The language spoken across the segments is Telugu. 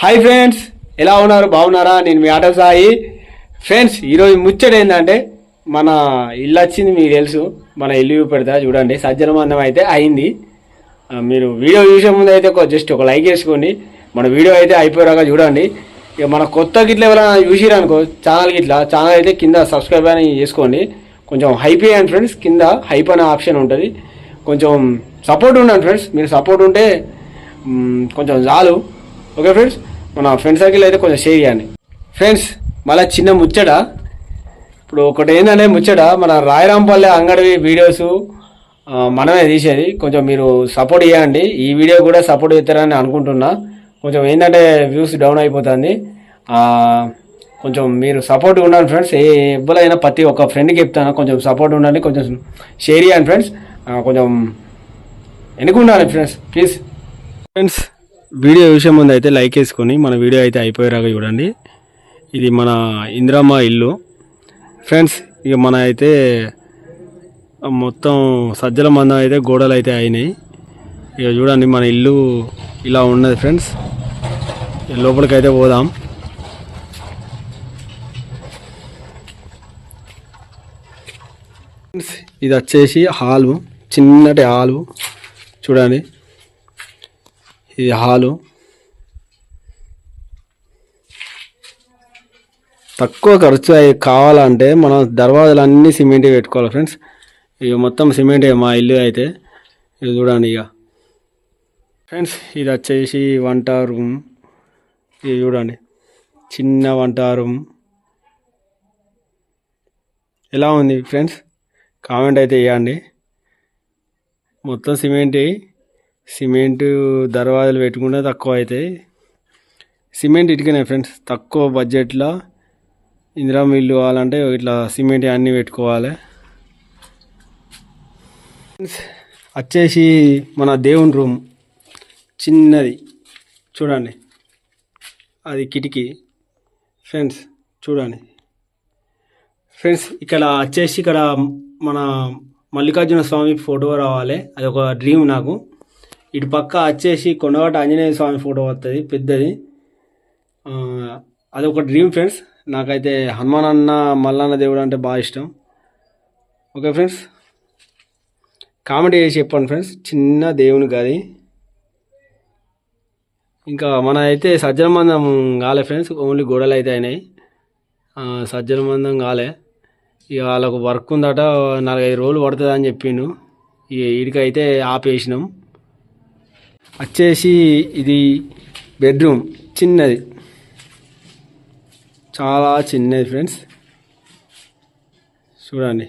హాయ్ ఫ్రెండ్స్ ఎలా ఉన్నారు? బాగున్నారా? నేను మీ ఆటో సాయి. ఫ్రెండ్స్ ఈరోజు ముచ్చట ఏంటంటే మన ఇల్లు వచ్చింది మీకు తెలుసు. మన ఇల్లు పెడతా చూడండి. సజ్జన అయితే అయింది. మీరు వీడియో చూసే ముందు అయితే ఒక జస్ట్ ఒక లైక్ వేసుకోండి మన వీడియో అయితే అయిపోయాక చూడండి. ఇక మన కొత్త గిట్ల ఎవరైనా చూసిరనుకో ఛానల్ గిట్ల ఛానల్ అయితే కింద సబ్స్క్రైబ్ అని చేసుకోండి. కొంచెం హైప్ అయ్యాను ఫ్రెండ్స్ కింద హైప్ అనే ఆప్షన్ ఉంటుంది. కొంచెం సపోర్ట్ ఉండండి ఫ్రెండ్స్ మీరు సపోర్ట్ ఉంటే కొంచెం చాలు. ఓకే ఫ్రెండ్స్ మన ఫ్రెండ్ సర్కిల్ అయితే కొంచెం షేర్ చేయండి. ఫ్రెండ్స్ మళ్ళీ చిన్న ముచ్చట. ఇప్పుడు ఒకటి ఏంటంటే ముచ్చట మన రాయరాంపల్లె అంగడి వీడియోస్ మనమే తీసేది. కొంచెం మీరు సపోర్ట్ చేయండి ఈ వీడియో కూడా సపోర్ట్ చేస్తారని అనుకుంటున్నా. కొంచెం ఏంటంటే వ్యూస్ డౌన్ అయిపోతుంది. కొంచెం మీరు సపోర్ట్ ఉండండి ఫ్రెండ్స్ ఏ ఎవ్వరైనా ప్రతి ఒక్క ఫ్రెండ్కి చెప్తాను. కొంచెం సపోర్ట్ ఉండండి. కొంచెం షేర్ చేయండి ఫ్రెండ్స్ కొంచెం ఎన్నుకుండాలి ఉండాలి ఫ్రెండ్స్ ప్లీజ్ ఫ్రెండ్స్ వీడియో విషయం ముందు అయితే లైక్ వేసుకొని మన వీడియో అయితే అయిపోయేలాగా చూడండి. ఇది మన ఇందిరమ్మ ఇల్లు. ఫ్రెండ్స్ ఇక మన అయితే మొత్తం సజ్జల మందం అయితే గోడలు అయితే అయినాయి. ఇక చూడండి మన ఇల్లు ఇలా ఉన్నది ఫ్రెండ్స్. లోపలికైతే లోపలికి అయితే పోదాం. ఫ్రెండ్స్ ఇది వచ్చేసి హాలు చిన్నటి హాలు. చూడండి. ఇది హాలు. తక్కువ ఖర్చు అవి కావాలంటే మనం దర్వాజాలు అన్నీ సిమెంట్ పెట్టుకోవాలి ఫ్రెండ్స్. ఇక మొత్తం సిమెంట్ మా ఇల్లు అయితే. ఇది చూడండి ఇక. ఫ్రెండ్స్ ఇది వచ్చేసి వంట రూమ్. ఇది చూడండి. చిన్న వంట రూమ్. ఎలా ఉంది ఫ్రెండ్స్? కామెంట్ అయితే ఇవ్వండి మొత్తం సిమెంట్. సిమెంట్ దర్వాజాలు పెట్టుకుంటే తక్కువ అవుతాయి. సిమెంట్ ఇటుకనే ఫ్రెండ్స్ తక్కువ బడ్జెట్లో ఇందిరా మిల్లు కావాలంటే ఇట్లా సిమెంట్ అన్నీ పెట్టుకోవాలి. ఫ్రెండ్స్, వచ్చేసి మన దేవుని రూమ్ చిన్నది. చూడండి అది కిటికీ. ఫ్రెండ్స్ చూడండి. ఫ్రెండ్స్ ఇక్కడ వచ్చేసి ఇక్కడ మన మల్లికార్జున స్వామి ఫోటో రావాలి. అది ఒక డ్రీమ్ నాకు. ఇటు పక్క వచ్చేసి కొండవాట ఆంజనేయ స్వామి ఫోటో వస్తుంది పెద్దది. అదొక అది ఒక డ్రీమ్ ఫ్రెండ్స్. నాకైతే హనుమాన్ అన్న మల్లన్న దేవుడు అంటే బాగా ఇష్టం. Okay friends? కామెడీ చేసి చెప్పండి ఫ్రెండ్స్ చిన్న దేవుని గది. ఇంకా మన అయితే సజ్జన మందం కాలే ఫ్రెండ్స్ ఓన్లీ గోడలు అయితే అయినాయి. సజ్జన మందం కాలే. ఇక వాళ్ళకు వర్క్ ఉందట నాలుగైదు రోజులు పడుతుంది అని చెప్పిండు. ఇక వీడికైతే ఆపేసినాం. వచ్చేసి ఇది బెడ్రూమ్. చిన్నది. చాలా చిన్నది ఫ్రెండ్స్. చూడండి.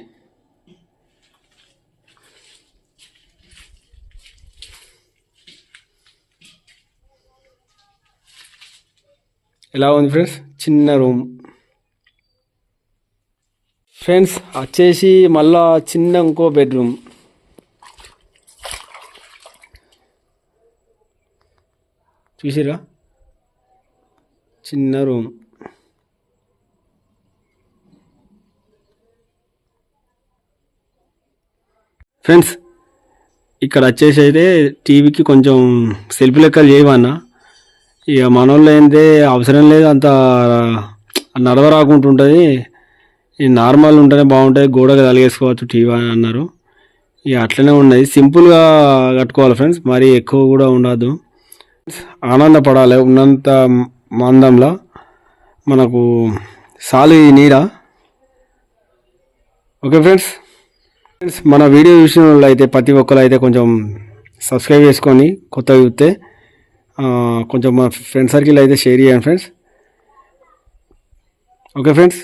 ఎలా ఉంది ఫ్రెండ్స్? చిన్న రూమ్. ఫ్రెండ్స్ వచ్చేసి మళ్ళా చిన్న ఇంకో బెడ్రూమ్. చూసిరా చిన్న రూమ్. ఫ్రెండ్స్ ఇక్కడ వచ్చేసి అయితే టీవీకి కొంచెం సెల్ఫీ లెక్కలు చేయవన్నా ఇక మనోళ్ళు ఏంటంటే అవసరం లేదు అంత నడవ రాకుంటుంటుంది. ఈ నార్మల్ ఉంటేనే బాగుంటుంది గోడగా తలిగేసుకోవచ్చు టీవీ అని అన్నారు. ఇక అట్లనే ఉన్నది. సింపుల్గా కట్టుకోవాలి ఫ్రెండ్స్ మరీ ఎక్కువ కూడా ఉండదు ఆనందపడాలి ఉన్నంత మందంలో మనకు సాలు ఈ నీడ. Okay friends? ఫ్రెండ్స్ మన వీడియో చూసిన వాళ్ళు అయితే ప్రతి ఒక్కరు అయితే కొంచెం సబ్స్క్రైబ్ చేసుకొని కొత్తగా చూస్తే కొంచెం మా ఫ్రెండ్ సర్కిల్ అయితే షేర్ చేయండి ఫ్రెండ్స్. Okay friends?